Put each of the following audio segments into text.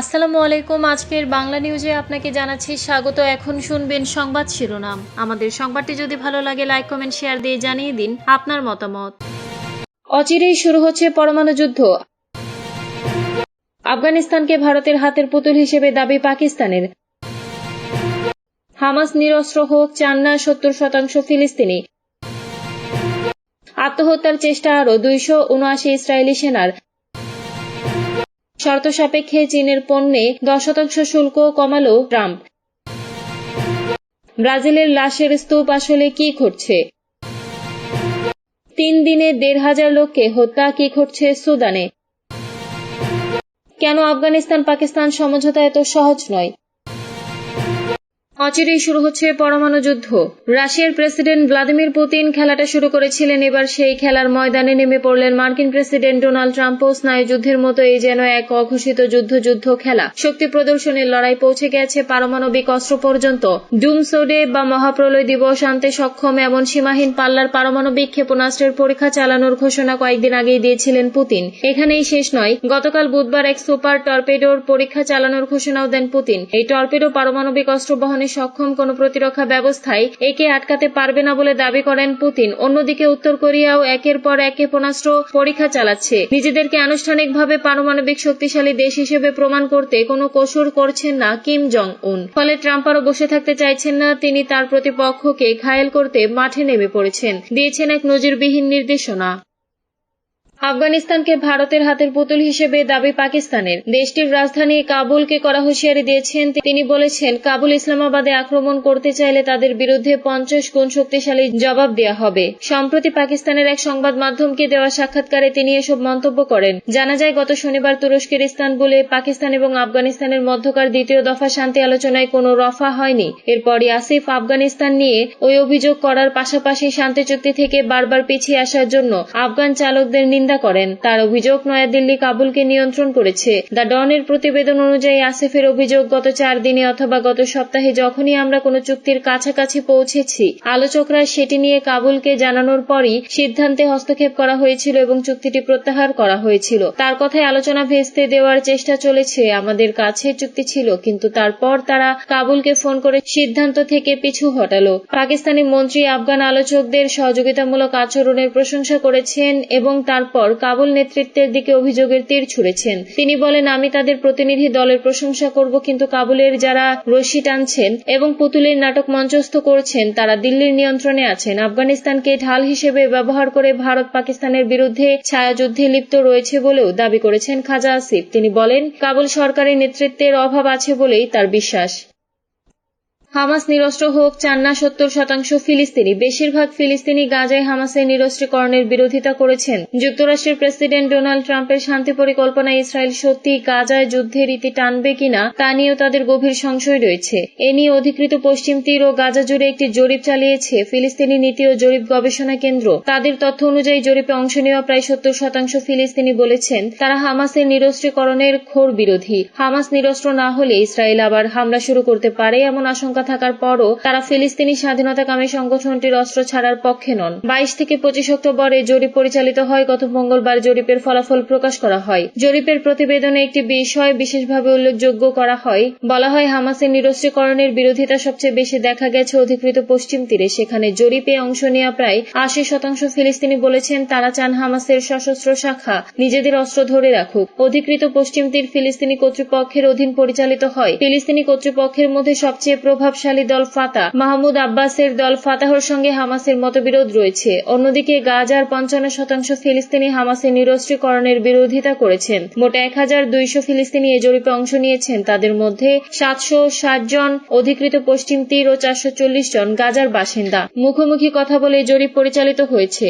আসসালামু আলাইকুম। আজকের বাংলা নিউজে আপনাকে জানাচ্ছি স্বাগত। এখন শুনবেন সংবাদ শিরোনাম। আমাদের সংবাদটি যদি ভালো লাগে লাইক কমেন্ট শেয়ার দিয়ে জানিয়ে দিন আপনার মতামত। অচিরেই শুরু হচ্ছে পরমাণু যুদ্ধ। আফগানিস্তানকে ভারতের হাতের পুতুল হিসেবে দাবি পাকিস্তানের। হামাস নিরস্ত্র হোক চান না সত্তর শতাংশ ফিলিস্তিনি। আত্মহত্যার চেষ্টা আরও দুইশো উনআশি ইসরায়েলি সেনার। শর্ত সাপেক্ষে চীনের পণ্যে দশ শতাংশ শুল্ক কমালো ট্রাম্প। ব্রাজিলের লাশের স্তূপ আসলে কি ঘটছে? তিন দিনে দেড় হাজার লোককে হত্যা কি ঘটছে সুদানে? কেন আফগানিস্তান পাকিস্তান সমঝোতা এত সহজ নয়? অচিরেই শুরু হচ্ছে পরমাণু যুদ্ধ। রাশিয়ার প্রেসিডেন্ট ভ্লাদিমির পুতিন খেলাটা শুরু করেছিলেন। এবার সেই খেলার ময়দানে নেমে পড়লেন মার্কিন প্রেসিডেন্ট ডোনাল্ড ট্রাম্পও স্নায়ুযুদ্ধের মতো এই যেন এক অঘোষিত যুদ্ধ যুদ্ধ খেলা। শক্তি প্রদর্শনের লড়াই পৌঁছে গেছে পারমাণবিক অস্ত্র পর্যন্ত। ডুমসোডে বা মহাপ্রলয় দিবস আনতে সক্ষম এমন সীমাহীন পাল্লার পারমাণবিক ক্ষেপণাস্ত্রের পরীক্ষা চালানোর ঘোষণা কয়েকদিন আগেই দিয়েছিলেন পুতিন। এখানেই শেষ নয়, গতকাল বুধবার এক সুপার টর্পেডোর পরীক্ষা চালানোর ঘোষণাও দেন পুতিন। এই টর্পেডো পারমাণবিক অস্ত্র বহনে সক্ষম কোন প্রতিরক্ষা ব্যবস্থায় একে আটকাতে পারবে না বলে দাবি করেন পুতিন। অন্যদিকে উত্তর কোরিয়াও একের পর এক ক্ষেপণাস্ত্র পরীক্ষা চালাচ্ছে। নিজেদেরকে আনুষ্ঠানিকভাবে পারমাণবিক শক্তিশালী দেশ হিসেবে প্রমাণ করতে কোনো কসুর করছেন না কিম জং উন ফলে ট্রাম্প আরও বসে থাকতে চাইছেন না, তিনি তার প্রতিপক্ষকে ঘায়েল করতে মাঠে নেমে পড়েছেন। দিয়েছেন এক নজিরবিহীন নির্দেশনা। আফগানিস্তানকে ভারতের হাতের পুতুল হিসেবে দাবি পাকিস্তানের। দেশটির রাজধানী কাবুলকে করা হুঁশিয়ারি দিয়েছেন তিনি বলেছেন, কাবুল ইসলামাবাদে আক্রমণ করতে চাইলে তাদের বিরুদ্ধে পঞ্চাশ গুণ শক্তিশালী জবাব দেওয়া হবে। সম্প্রতি পাকিস্তানের এক সংবাদ মাধ্যমকে দেওয়া সাক্ষাৎকারে তিনি এসব মন্তব্য করেন। জানা যায়, গত শনিবার তুরস্কের ইস্তানবুলে পাকিস্তান এবং আফগানিস্তানের মধ্যকার দ্বিতীয় দফা শান্তি আলোচনায় কোনো রফা হয়নি। এরপরই আসিফ আফগানিস্তান নিয়ে ওই অভিযোগ করার পাশাপাশি শান্তি চুক্তি থেকে বারবার পিছিয়ে আসার জন্য আফগান চালকদের নিন্দা করেন। তার অভিযোগ নয়াদিল্লি কাবুলকে নিয়ন্ত্রণ করেছে। দ্য ডনের প্রতিবেদন অনুযায়ী আসিফের অভিযোগ গত চার দিনে অথবা গত সপ্তাহে যখনই আমরা কোনো চুক্তির কাছাকাছি পৌঁছেছি, আলোচকরা সেটি নিয়ে কাবুলকে জানানোর পরই সিদ্ধান্তে হস্তক্ষেপ করা হয়েছিল এবং চুক্তিটি প্রত্যাহার করা হয়েছিল। তার কথায় আলোচনা ভেস্তে দেওয়ার চেষ্টা চলেছে, আমাদের কাছে চুক্তি ছিল, কিন্তু তারপর তারা কাবুলকে ফোন করে সিদ্ধান্ত থেকে পিছু হটালো। পাকিস্তানি মন্ত্রী আফগান আলোচকদের সহযোগিতামূলক আচরণের প্রশংসা করেছেন এবং তারপর কাবুল নেতৃত্বের দিকে অভিযোগের তীর ছুড়েছেন। তিনি বলেন, আমি তাদের প্রতিনিধি দলের প্রশংসা করব, কিন্তু কাবুলের যারা রশি টানছেন এবং পুতুলের নাটক মঞ্চস্থ করছেন, তারা দিল্লির নিয়ন্ত্রণে আছেন। আফগানিস্তানকে ঢাল হিসেবে ব্যবহার করে ভারত পাকিস্তানের বিরুদ্ধে ছায়াযুদ্ধে লিপ্ত রয়েছে বলেও দাবি করেছেন খাজা আসিফ। তিনি বলেন, কাবুল সরকারি নেতৃত্বের অভাব আছে বলেই তার বিশ্বাস। হামাস নিরস্ত্র হোক চান না সত্তর শতাংশ ফিলিস্তিনি। বেশিরভাগ ফিলিস্তিনি গাজায় হামাসের নিরস্ত্রীকরণের বিরোধিতা করেছেন। যুক্তরাষ্ট্রের প্রেসিডেন্ট ডোনাল্ড ট্রাম্পের শান্তি পরিকল্পনায় ইসরায়েল সত্যি গাজায় যুদ্ধের ইতি টানবে কিনা, তা নিয়েও তাদের গভীর সংশয় রয়েছে। এ নিয়ে অধিকৃত পশ্চিম তীর ও গাজা জুড়ে একটি জরিপ চালিয়েছে ফিলিস্তিনি নীতি ও জরিপ গবেষণা কেন্দ্র। তাদের তথ্য অনুযায়ী জরিপে অংশ নেওয়া প্রায় সত্তর শতাংশ ফিলিস্তিনি বলেছেন, তারা হামাসের নিরস্ত্রীকরণের ঘোর বিরোধী। হামাস নিরস্ত্র না হলে ইসরায়েল আবার হামলা শুরু করতে পারে এমন আশঙ্কা থাকার পরও তারা ফিলিস্তিনি স্বাধীনতাকামী সংগঠনটির অস্ত্র ছাড়ার পক্ষে নন। বাইশ থেকে পঁচিশ অক্টোবর এই জরিপ পরিচালিত হয়। গত মঙ্গলবার জরিপের ফলাফল প্রকাশ করা হয়। জরিপের প্রতিবেদনে একটি বিষয় বিশেষভাবে উল্লেখযোগ্য করা হয়। বলা হয়, হামাসের নিরস্ত্রীকরণের বিরোধিতা সবচেয়ে বেশি দেখা গেছে অধিকৃত পশ্চিম তীরে। সেখানে জরিপে অংশ নেওয়া প্রায় আশি শতাংশ ফিলিস্তিনি বলেছেন, তারা চান হামাসের সশস্ত্র শাখা নিজেদের অস্ত্র ধরে রাখুক। অধিকৃত পশ্চিম তীর ফিলিস্তিনি কর্তৃপক্ষের অধীন পরিচালিত হয়। ফিলিস্তিনি কর্তৃপক্ষের মধ্যে সবচেয়ে প্রভাবশালী দল ফাতা। মাহমুদ আব্বাসের দল ফাতাহর সঙ্গে হামাসের মতবিরোধ রয়েছে। অন্যদিকে গাজার পঞ্চান্ন শতাংশ ফিলিস্তিনি হামাসের নিরস্ত্রীকরণের বিরোধিতা করেছেন। মোট এক হাজার দুইশো ফিলিস্তিনি এ জরিপে অংশ নিয়েছেন। তাদের মধ্যে সাতশো ষাট জন, অধিকৃত পশ্চিম তীর ও চারশো চল্লিশ জন গাজার বাসিন্দা। মুখোমুখি কথা বলে জরিপ পরিচালিত হয়েছে।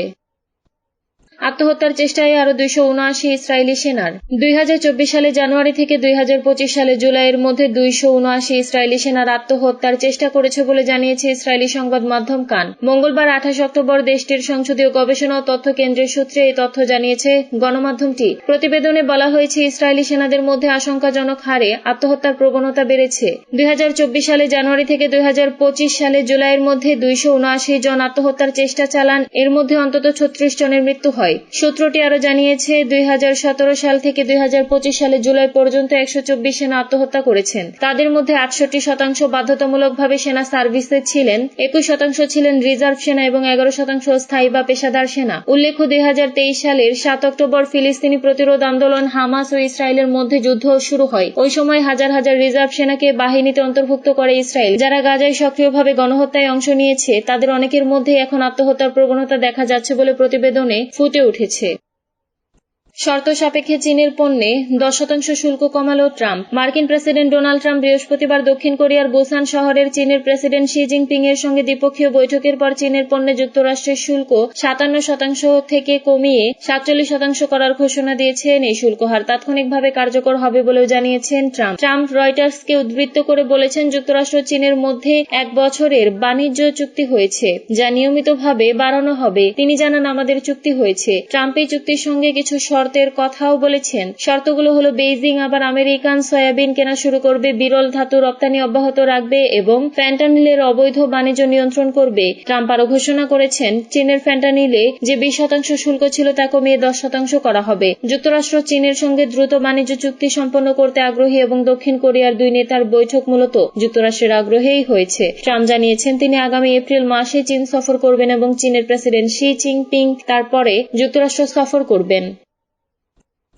আত্মহত্যার চেষ্টায় আরও দুইশো উনআশি ইসরায়েলি সেনার। দুই হাজার চব্বিশ সালে জানুয়ারি থেকে দুই হাজার পঁচিশ সালে জুলাইয়ের মধ্যে দুইশো উনআশি ইসরায়েলি সেনার আত্মহত্যার চেষ্টা করেছে বলে জানিয়েছে ইসরায়েলি সংবাদ মাধ্যম কান। মঙ্গলবার আঠাশ অক্টোবর দেশটির সংসদীয় গবেষণা ও তথ্য কেন্দ্রের সূত্রে এই তথ্য জানিয়েছে গণমাধ্যমটি। প্রতিবেদনে বলা হয়েছে, ইসরায়েলি সেনাদের মধ্যে আশঙ্কাজনক হারে আত্মহত্যার প্রবণতা বেড়েছে। দুই হাজার চব্বিশ সালে জানুয়ারি থেকে দুই হাজার পঁচিশ সালে জুলাইয়ের মধ্যে দুইশো উনআশি জন আত্মহত্যার চেষ্টা চালান। এর মধ্যে অন্তত ছত্রিশ জনের মৃত্যু হয়। হয়। সূত্রটি আরও জানিয়েছে, দুই হাজার সতেরো সাল থেকে দুই হাজার পঁচিশ সালে জুলাই পর্যন্ত একশো চব্বিশ সেনা আত্মহত্যা করেছেন। তাদের মধ্যে আটষট্টি শতাংশ বাধ্যতামূলকভাবে সেনা সার্ভিসে ছিলেন, একুশ শতাংশ ছিলেন রিজার্ভ সেনা এবং এগারো শতাংশ স্থায়ী বা পেশাদার সেনা। উল্লেখ্য, দুই হাজার তেইশ সালের সাত অক্টোবর ফিলিস্তিনি প্রতিরোধ আন্দোলন হামাস ও ইসরায়েলের মধ্যে যুদ্ধ শুরু হয়। ওই সময় হাজার হাজার রিজার্ভ সেনাকে বাহিনীতে অন্তর্ভুক্ত করে ইসরায়েল। যারা গাজায় সক্রিয়ভাবে গণহত্যায় অংশ নিয়েছে, তাদের অনেকের মধ্যেই এখন আত্মহত্যার প্রবণতা দেখা যাচ্ছে বলে প্রতিবেদনে ফুটে উঠেছে। শর্ত সাপেক্ষে চীনের পণ্যে দশ শতাংশ শুল্ক কমালো ট্রাম্প। মার্কিন প্রেসিডেন্ট ডোনাল্ড ট্রাম্প বৃহস্পতিবার দক্ষিণ কোরিয়ার বুসান শহরের চীনের প্রেসিডেন্ট শি জিনপিং এর সঙ্গে দ্বিপক্ষীয় বৈঠকের পর চীনের পণ্যে যুক্তরাষ্ট্রের শুল্ক সাতান্ন শতাংশ থেকে কমিয়ে সাতচল্লিশ শতাংশ করার ঘোষণা দিয়েছেন। এই শুল্ক হার তাৎক্ষণিকভাবে কার্যকর হবে বলেও জানিয়েছেন ট্রাম্প। ট্রাম্প রয়টার্সকে উদ্বৃত্ত করে বলেছেন, যুক্তরাষ্ট্র চীনের মধ্যে এক বছরের বাণিজ্য চুক্তি হয়েছে, যা নিয়মিতভাবে বাড়ানো হবে। তিনি জানান, আমাদের চুক্তি হয়েছে। ট্রাম্প এই চুক্তির সঙ্গে কিছু শর্তের কথাও বলেছেন। শর্তগুলো হলো বেইজিং, আবার আমেরিকান সয়াবিন কেনা শুরু করবে, বিরল ধাতু রপ্তানি অব্যাহত রাখবে এবং ফ্যান্টানিলের অবৈধ বাণিজ্য নিয়ন্ত্রণ করবে। ট্রাম্প আরও ঘোষণা করেছেন, চীনের ফ্যান্টানিলে যে বিশ শতাংশ শুল্ক ছিল তা কমিয়ে দশ শতাংশ করা হবে। যুক্তরাষ্ট্র চীনের সঙ্গে দ্রুত বাণিজ্য চুক্তি সম্পন্ন করতে আগ্রহী এবং দক্ষিণ কোরিয়ার দুই নেতার বৈঠক মূলত যুক্তরাষ্ট্রের আগ্রহেই হয়েছে। ট্রাম্প জানিয়েছেন, তিনি আগামী এপ্রিল মাসে চীন সফর করবেন এবং চীনের প্রেসিডেন্ট শি জিনপিং তারপরে যুক্তরাষ্ট্র সফর করবেন।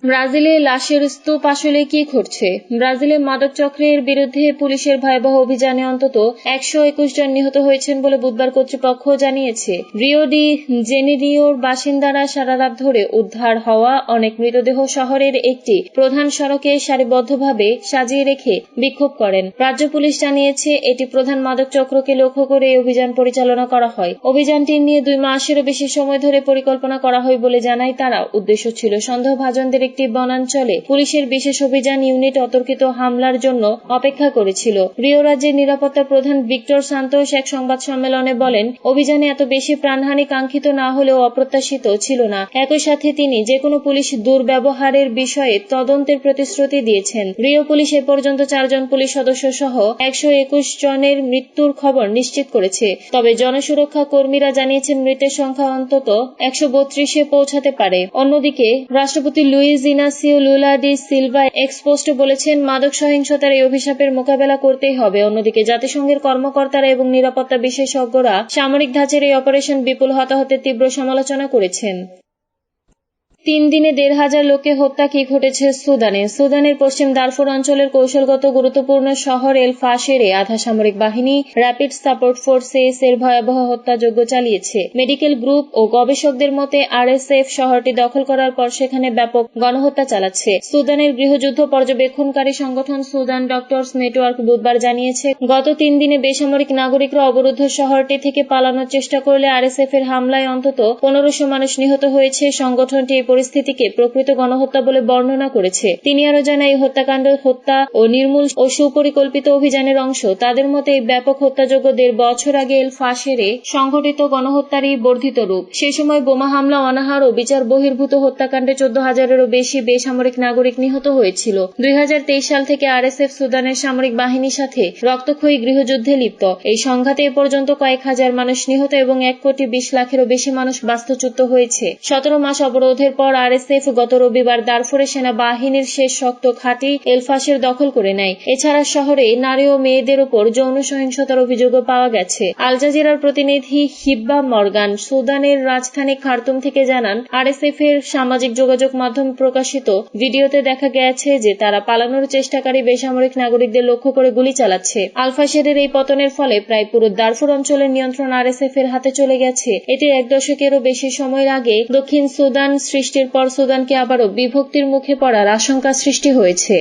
ব্রাজিলে লাশের স্তূপ আসলে কি ঘটছে? ব্রাজিলে মাদক চক্রের বিরুদ্ধে পুলিশের ভয়াবহ অভিযানে অন্তত একশো একুশ জন নিহত হয়েছেন বলে বুধবার কর্তৃপক্ষ জানিয়েছে। রিও ডি জেনেরিওর বাসিন্দারা সারা রাত ধরে উদ্ধার হওয়া অনেক মৃতদেহ শহরের একটি প্রধান সড়কে সারিবদ্ধভাবে সাজিয়ে রেখে বিক্ষোভ করেন। রাজ্য পুলিশ জানিয়েছে, এটি প্রধান মাদক চক্রকে লক্ষ্য করে এই অভিযান পরিচালনা করা হয়। অভিযানটি নিয়ে দুই মাসেরও বেশি সময় ধরে পরিকল্পনা করা হয় বলে জানায় তারা। উদ্দেশ্য ছিল সন্দেহভাজনদের একটি বনাঞ্চলে পুলিশের বিশেষ অভিযান ইউনিট অতর্কিত হামলার জন্য অপেক্ষা করেছিল। রিও রাজ্যের নিরাপত্তা প্রধান ভিক্টর সান্তোষ এক সংবাদ সম্মেলনে বলেন, অভিযানে এত বেশি প্রাণহানি কাঙ্ক্ষিত না হলেও অপ্রত্যাশিত ছিল না। একই সাথে তিনি যে কোনো পুলিশ দুর্ব্যবহারের বিষয়ে তদন্তের প্রতিশ্রুতি দিয়েছেন। রিও পুলিশ এ পর্যন্ত চারজন পুলিশ সদস্য সহ একশো একুশ জনের মৃত্যুর খবর নিশ্চিত করেছে। তবে জনসুরক্ষা কর্মীরা জানিয়েছেন, মৃতের সংখ্যা অন্তত একশো বত্রিশে পৌঁছাতে পারে। অন্যদিকে, রাষ্ট্রপতি Luiz Inacio Lula da Silva এক্সপোস্টে বলেছেন, মাদক সহিংসতার এই অভিশাপের মোকাবেলা করতেই হবে। অন্যদিকে জাতিসংঘের কর্মকর্তারা এবং নিরাপত্তা বিশেষজ্ঞরা সামরিক ধাঁচের এই অপারেশন বিপুল হতাহতের তীব্র সমালোচনা করেছেন। তিন দিনে দেড় হাজার লোককে হত্যা কি ঘটেছে সুদানে? সুদানের পশ্চিম দারফুর অঞ্চলের কৌশলগত গুরুত্বপূর্ণ শহর এল ফাশেরে আধা সামরিক বাহিনী র্যাপিড সাপোর্ট ফোর্স এস এর ভয়াবহ হত্যাযজ্ঞ চালিয়েছে। মেডিকেল গ্রুপ ও গবেষকদের মতে, আরএসএফ শহরটি দখল করার পর সেখানে ব্যাপক গণহত্যা চালাচ্ছে। সুদানের গৃহযুদ্ধ পর্যবেক্ষণকারী সংগঠন সুদান ডক্টরস নেটওয়ার্ক বুধবার জানিয়েছে, গত তিন দিনে বেসামরিক নাগরিকরা অবরুদ্ধ শহরটি থেকে পালানোর চেষ্টা করলে আরএসএফ এর হামলায় অন্তত পনেরোশো মানুষ নিহত হয়েছে। সংগঠনটি পরিস্থিতিকে প্রকৃত গণহত্যা বলে বর্ণনা করেছে। তিনি আরও জানান এই হত্যাকাণ্ড হত্যা ও নির্মূল ও সুপরিকল্পিত অভিযানের অংশ। তাদের মতে, এই ব্যাপক হত্যাযোগ্য দেড় বছর আগে এল ফাশেরে সংঘটিত গণহত্যারই বর্ধিত রূপ। সে সময় বোমা হামলা, অনাহার ও বিচার বহির্ভূত হত্যাকাণ্ডে চোদ্দ হাজারেরও বেশি বেসামরিক নাগরিক নিহত হয়েছিল। দুই হাজার তেইশ সাল থেকে আরএসএফ সুদানের সামরিক বাহিনীর সাথে রক্তক্ষয়ী গৃহযুদ্ধে লিপ্ত। এই সংঘাতে এ পর্যন্ত কয়েক হাজার মানুষ নিহত এবং এক কোটি বিশ লাখেরও বেশি মানুষ বাস্তুচ্যুত হয়েছে। সতেরো মাস অবরোধের পর আরএসএফ গত রবিবার দারফুরে সেনাবাহিনীর শেষ শক্ত ঘাঁটি এলফাসের দখল করে নেয়। এছাড়া শহরে নারী ও মেয়েদের ওপর যৌন সহিংসতার অভিযোগও পাওয়া গেছে। আল জাজিরার প্রতিনিধি হিব্বা মর্গান সুদানের রাজধানী খার্তুম থেকে জানান, আরএসএফ এর সামাজিক যোগাযোগ মাধ্যম প্রকাশিত ভিডিওতে দেখা গেছে যে তারা পালানোর চেষ্টাকারী বেসামরিক নাগরিকদের লক্ষ্য করে গুলি চালাচ্ছে। আলফাশেরের এই পতনের ফলে প্রায় পুরো দারফুর অঞ্চলের নিয়ন্ত্রণ আরএসএফ এর হাতে চলে গেছে। এটি এক দশকেরও বেশি সময়ের আগে দক্ষিণ সুদান সৃষ্টির পর সুদানকে আবারও বিভক্তির মুখে পড়ার আশঙ্কা সৃষ্টি হয়েছে।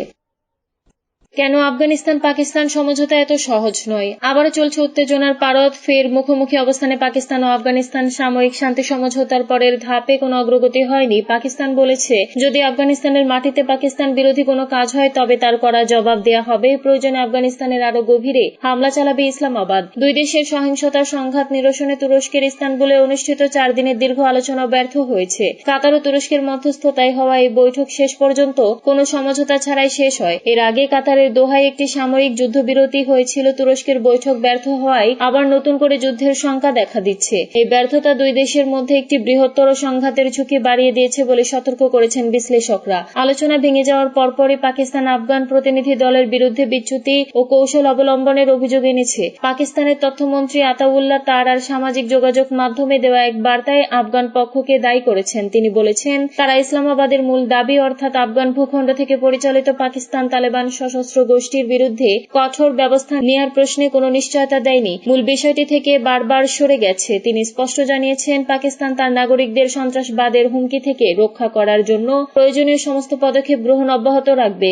কেন আফগানিস্তান পাকিস্তান সমঝোতা এত সহজ নয়? আবারও চলছে উত্তেজনার পারদ, ফের মুখোমুখি অবস্থানে পাকিস্তান ও আফগানিস্তান সাময়িক শান্তি সমঝোতার পরের ধাপে কোনো অগ্রগতি হয়নি। পাকিস্তান বলেছে, যদি আফগানিস্তানের মাটিতে পাকিস্তান বিরোধী কোনো কাজ হয়, তবে তার করা জবাব দেয়া হবে। প্রয়োজনে আফগানিস্তানের আরও গভীরে হামলা চালাবে ইসলামাবাদ। দুই দেশের সহিংসতার সংঘাত নিরসনে তুরস্কের ইস্তানবুলে অনুষ্ঠিত চার দিনের দীর্ঘ আলোচনা ব্যর্থ হয়েছে। কাতার ও তুরস্কের মধ্যস্থতায় হওয়া এই বৈঠক শেষ পর্যন্ত কোনো সমঝোতা ছাড়াই শেষ হয়। এর আগে কাতারের কাতারের দোহায় একটি সামরিক যুদ্ধবিরতি হয়েছিল, তুরস্কের বৈঠক ব্যর্থ হওয়ায় আবার নতুন করে যুদ্ধের শঙ্কা দেখা দিচ্ছে। এই ব্যর্থতা দুই দেশের মধ্যে একটি বৃহত্তর সংঘাতের ঝুঁকি বাড়িয়ে দিয়েছে বলে সতর্ক করেছেন বিশ্লেষকরা। আলোচনা ভেঙে যাওয়ার পরপরই পাকিস্তান আফগান প্রতিনিধি দলের বিরুদ্ধে বিচ্যুতি ও কৌশল অবলম্বনের অভিযোগ এনেছে। পাকিস্তানের তথ্যমন্ত্রী আতাউল্লাহ তার আর সামাজিক যোগাযোগ মাধ্যমে দেওয়া এক বার্তায় আফগান পক্ষকে দায়ী করেছেন। তিনি বলেছেন, তারা ইসলামাবাদের মূল দাবি, অর্থাৎ আফগান ভূখণ্ড থেকে পরিচালিত পাকিস্তান তালেবান সশস্ত্র গোষ্ঠীর বিরুদ্ধে কঠোর ব্যবস্থা নেওয়ার প্রশ্নে কোনো নিশ্চয়তা দেয়নি। মূল বিষয়টি থেকে বারবার সরে গেছে। তিনি স্পষ্ট জানিয়েছেন, পাকিস্তান তার নাগরিকদের সন্ত্রাসবাদের হুমকি থেকে রক্ষা করার জন্য প্রয়োজনীয় সমস্ত পদক্ষেপ গ্রহণ অব্যাহত রাখবে।